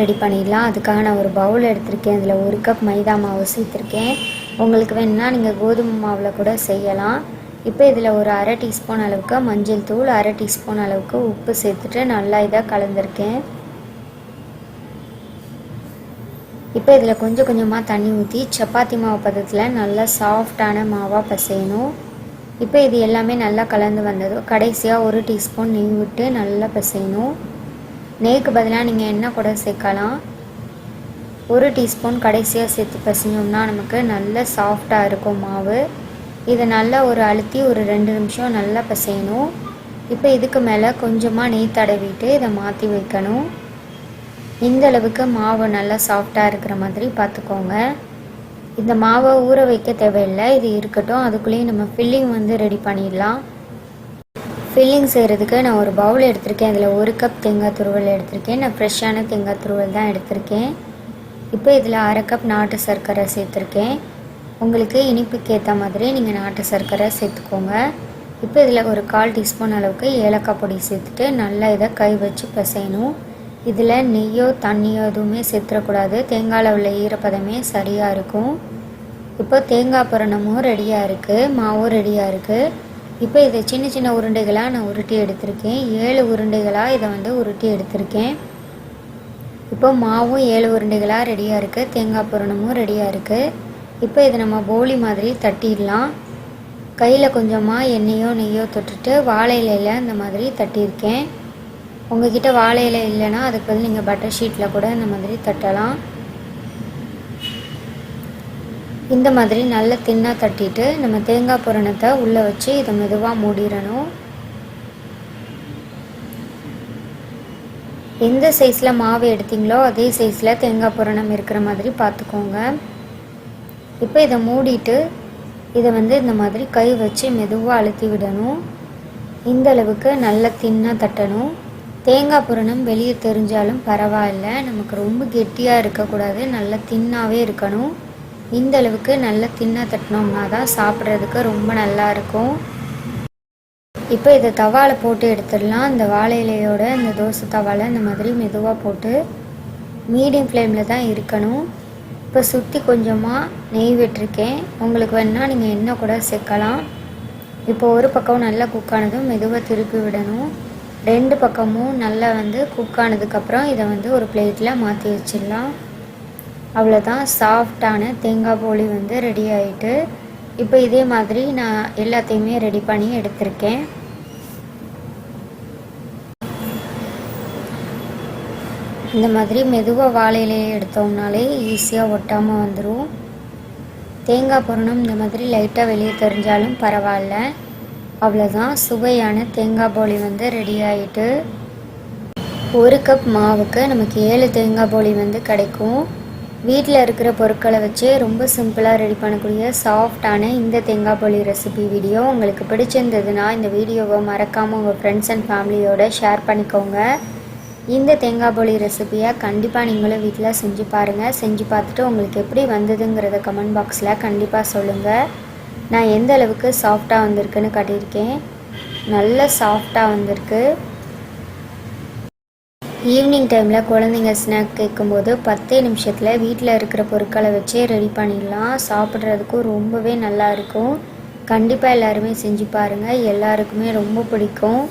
Ready பண்ணிடலாம். அதுக்காக நான் ஒரு பவுல் எடுத்திருக்கேன். அதில் ஒரு கப் மைதா மாவு சேர்த்துருக்கேன். உங்களுக்கு வேணும்னா நீங்கள் கோதுமை மாவில் கூட செய்யலாம். இப்போ இதில் ஒரு அரை டீஸ்பூன் அளவுக்கு மஞ்சள் தூள் அரை டீஸ்பூன் அளவுக்கு உப்பு சேர்த்துட்டு நல்லா இதாக கலந்துருக்கேன். இப்போ இதில் கொஞ்சம் கொஞ்சமாக தண்ணி ஊற்றி சப்பாத்தி மாவு பதத்தில் நல்லா சாஃப்டான மாவாக பசையணும். இப்போ இது எல்லாமே நல்லா கலந்து வந்ததும் கடைசியாக ஒரு டீஸ்பூன் நெய் விட்டு நல்லா பசையணும். நெய்க்கு பதிலாக நீங்கள் எண்ணெய் கூட சேர்க்கலாம். ஒரு டீஸ்பூன் கடைசியாக சேர்த்து பசிஞ்சோம்னா நமக்கு நல்ல சாஃப்டாக இருக்கும் மாவு. இதை நல்லா ஒரு அழுத்தி ஒரு ரெண்டு நிமிஷம் நல்லா பசையணும். இப்போ இதுக்கு மேலே கொஞ்சமாக நெய் தடவிட்டு இதை மாற்றி வைக்கணும். இந்த அளவுக்கு மாவு நல்லா சாஃப்டாக இருக்கிற மாதிரி பார்த்துக்கோங்க இந்த மாவை ஊற வைக்க தேவையில்லை. இது இருக்கட்டும். அதுக்குள்ளேயும் நம்ம ஃபில்லிங் வந்து ரெடி பண்ணிடலாம். ஃபில்லிங் செய்கிறதுக்கு நான் ஒரு பவுல் எடுத்திருக்கேன். அதில் ஒரு கப் தேங்காய் துருவல் எடுத்திருக்கேன். நான் ஃப்ரெஷ்ஷான தேங்காய் துருவல் தான் எடுத்திருக்கேன். இப்போ இதில் அரை கப் நாட்டு சர்க்கரை சேர்த்துருக்கேன். உங்களுக்கு இனிப்புக்கு ஏற்ற மாதிரி நீங்கள் நாட்டு சர்க்கரை சேர்த்துக்கோங்க. இப்போ இதில் ஒரு கால் டீஸ்பூன் அளவுக்கு ஏலக்காய் பொடி சேர்த்துட்டு நல்லா இதை கை வச்சு பிசையணும். இதில் நெய்யோ தண்ணியோ எதுவுமே சேர்த்துடக்கூடாது. தேங்காயில் உள்ள ஈரப்பதமே சரியாக இருக்கும். இப்போ தேங்காய் புரணமும் ரெடியாக இருக்குது மாவும் ரெடியாக இருக்குது இப்போ இதை சின்ன சின்ன உருண்டைகளாக நான் உருட்டி எடுத்திருக்கேன். ஏழு உருண்டைகளாக இதை வந்து உருட்டி எடுத்திருக்கேன். இப்போ மாவும் ஏழு உருண்டைகளாக ரெடியாக இருக்குது தேங்காய் புரணமும் ரெடியாக இருக்குது இப்போ இதை நம்ம போலி மாதிரி தட்டிடலாம். கையில் கொஞ்சமாக எண்ணெயோ நெய்யோ தொட்டுட்டு வாழை இலையில் இந்த மாதிரி தட்டியிருக்கேன். உங்ககிட்ட வாழை இலை இல்லைன்னா அதுக்கு பதில் நீங்கள் பட்டர் ஷீட்டில் கூட இந்த மாதிரி தட்டலாம். இந்த மாதிரி நல்ல தின்னாக தட்டிட்டு நம்ம தேங்காய் புரணத்தை உள்ளே வச்சு இதை மெதுவாக மூடிடணும். எந்த சைஸில் மாவு எடுத்தீங்களோ அதே சைஸில் தேங்காய் புரணம் இருக்கிற மாதிரி பார்த்துக்கோங்க. இப்போ இதை மூடிட்டு இதை வந்து இந்த மாதிரி கை வச்சு மெதுவாக அழுத்தி விடணும். இந்த அளவுக்கு நல்ல தின்னாக தட்டணும். தேங்காய் புரணம் வெளியே தெரிஞ்சாலும் பரவாயில்ல. நமக்கு ரொம்ப கெட்டியாக இருக்கக்கூடாது. நல்ல தின்னாகவே இருக்கணும். இந்த அளவுக்கு நல்ல தின்னாக தட்டினோம்னா தான் சாப்பிட்றதுக்கு ரொம்ப நல்லா இருக்கும். இப்போ இதை தவாவில் போட்டு எடுத்துடலாம். இந்த வாழை இலையோட இந்த தோசை தவாவில் இந்த மாதிரி மெதுவாக போட்டு மீடியம் ஃப்ளேமில் தான் இருக்கணும். இப்போ சுற்றி கொஞ்சமாக நெய் விட்டுருக்கேன். உங்களுக்கு வேணால் நீங்கள் எண்ணெய் கூட சேர்க்கலாம். இப்போ ஒரு பக்கம் நல்லா குக் ஆனதும் மெதுவாக திருப்பி விடணும். ரெண்டு பக்கமும் நல்லா வந்து குக் ஆனதுக்கப்புறம் இதை வந்து ஒரு பிளேட்டில் மாற்றி வச்சிடலாம். அவ்வளோதான் சாஃப்டான தேங்காய் போலி வந்து ரெடி ஆகிட்டு இப்போ இதே மாதிரி நான் எல்லாத்தையுமே ரெடி பண்ணி எடுத்திருக்கேன். இந்த மாதிரி மெதுவாக வாழை இலையை எடுத்தோம்னாலே ஈஸியாக ஒட்டாமல் வந்துடும் தேங்காய் புரணம் இந்த மாதிரி லைட்டாக வெளியே தெரிஞ்சாலும் பரவாயில்ல. அவ்வளோதான் சுவையான தேங்காய் போலி வந்து ரெடி ஆகிட்டு ஒரு கப் மாவுக்கு நமக்கு ஏழு தேங்காய் போலி வந்து கிடைக்கும். வீட்டில் இருக்கிற பொருட்களை வச்சு ரொம்ப சிம்பிளாக ரெடி பண்ணக்கூடிய சாஃப்டான இந்த தேங்காய் போலி ரெசிபி வீடியோ உங்களுக்கு பிடிச்சிருந்ததுன்னா இந்த வீடியோவை மறக்காமல் உங்கள் ஃப்ரெண்ட்ஸ் அண்ட் ஃபேமிலியோட ஷேர் பண்ணிக்கோங்க. இந்த தேங்காய் போலி ரெசிபியை கண்டிப்பாக நீங்களும் வீட்டில் செஞ்சு பாருங்கள் செஞ்சு பார்த்துட்டு உங்களுக்கு எப்படி வந்ததுங்கிறத கமெண்ட் பாக்ஸில் கண்டிப்பாக சொல்லுங்கள் நான் எந்த அளவுக்கு சாஃப்டாக வந்திருக்குன்னு காட்டியிருக்கேன். நல்ல சாஃப்டாக வந்திருக்கு. ஈவினிங் டைமில் குழந்தைங்க ஸ்நாக் கேட்கும்போது பத்தே நிமிஷத்தில் வீட்டில் இருக்கிற பொருட்களை வச்சே ரெடி பண்ணிடலாம். சாப்பிட்றதுக்கும் ரொம்பவே நல்லா இருக்கும். கண்டிப்பாக எல்லாருமே செஞ்சு பாருங்கள் எல்லாருக்குமே ரொம்ப பிடிக்கும்.